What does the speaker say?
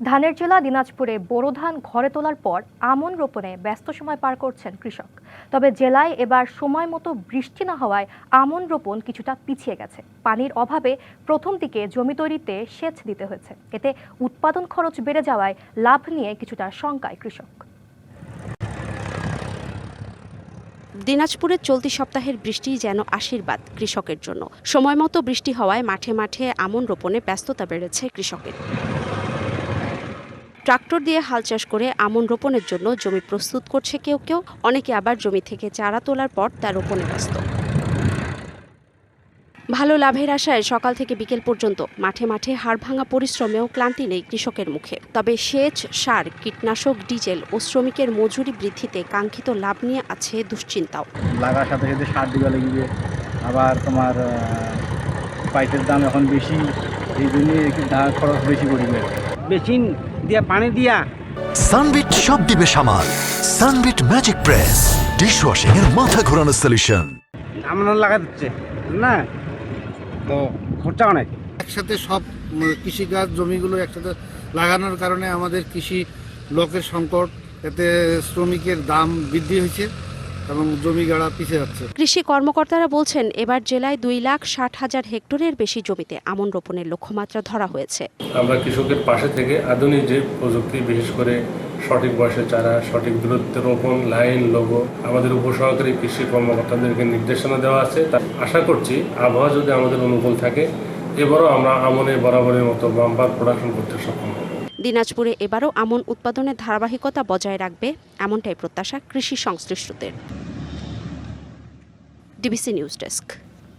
ধানের জেলা দিনাজপুরে বোরো ধান ঘরে তোলার পর আমন রোপণে ব্যস্ত সময় পার করছেন কৃষক। তবে জেলায় এবার সময় মতো বৃষ্টি না হওয়ায় আমন রোপণ কিছুটা পিছিয়ে গেছে। পানির অভাবে প্রথম দিকে জমি তৈরিতে সেচ দিতে হয়েছে। এতে উৎপাদন খরচ বেড়ে যাওয়ায় লাভ নিয়ে কিছুটা শঙ্কায় কৃষক। দিনাজপুরের চলতি সপ্তাহের বৃষ্টি যেন আশীর্বাদ কৃষকের জন্য। সময় মতো বৃষ্টি হওয়ায় মাঠে মাঠে আমন রোপণে ব্যস্ততা বেড়েছে কৃষকের। ট্রাক্টর দিয়ে হাল চাষ করে আমন রোপণের জন্য জমি প্রস্তুত করছে কেউ কেউ। অনেকে আবার জমি থেকে চারা তোলার পর তা রোপণে ব্যস্ত। ভালো লাভের আশায় সকাল থেকে বিকেল পর্যন্ত মাঠে মাঠে হাড় ভাঙা পরিশ্রমেও ক্লান্তি নেই কৃষকের মুখে। তবে সেচ সার কীটনাশক ডিজেল ও শ্রমিকের মজুরি বৃদ্ধিতে কাঙ্ক্ষিত লাভ নিয়ে আছে দুশ্চিন্তাও। লাগার সাথে সাথে সার দিবা লাগবে। আবার তোমার আহ, পাইপের দাম এখন বেশি। এই জন্য খরচ বেশি পড়বে। মেশিন দিয়া পানি দিয়া। সানবিট সব দিবে সামাল। Sunbit magic press. ডিশওয়াশিং এর মাথা ঘোরানো সলিউশন আমরা লাগা দিচ্ছে না? তো খরচা অনেক। একসাথে সব কৃষিকাজ জমিগুলো একসাথে লাগানোর কারণে আমাদের কৃষি লোকের সংকট এতে শ্রমিকের দাম বৃদ্ধি হয়েছে। এবং জমি গাড়া পিছিয়ে যাচ্ছে। কৃষি কর্মকর্তারা বলছেন এবার জেলায় দুই লাখ ষাট হাজার হেক্টরের বেশি জমিতে আমন রোপণের লক্ষ্যমাত্রা ধরা হয়েছে। আমরা কৃষকের পাশে থেকে আধুনিক যে প্রযুক্তি বিশেষ করে সঠিক বয়সে চারা সঠিক দূরত্বে রোপণ লাইন লোগো আমাদের উপসহকারী কৃষি কর্মকর্তাদেরকে নির্দেশনা দেওয়া আছে। তা আশা করছি আবহাওয়া যদি আমাদের অনুকূল থাকে এবারও আমরা আমনে বরাবরের মতো বাম্পার প্রোডাকশন করতে সক্ষম হব। দিনাজপুরে এবারও আমন উৎপাদনের ধারাবাহিকতা বজায় রাখবে এমনটাই প্রত্যাশা কৃষি সংশ্লিষ্টদের। DBC news desk.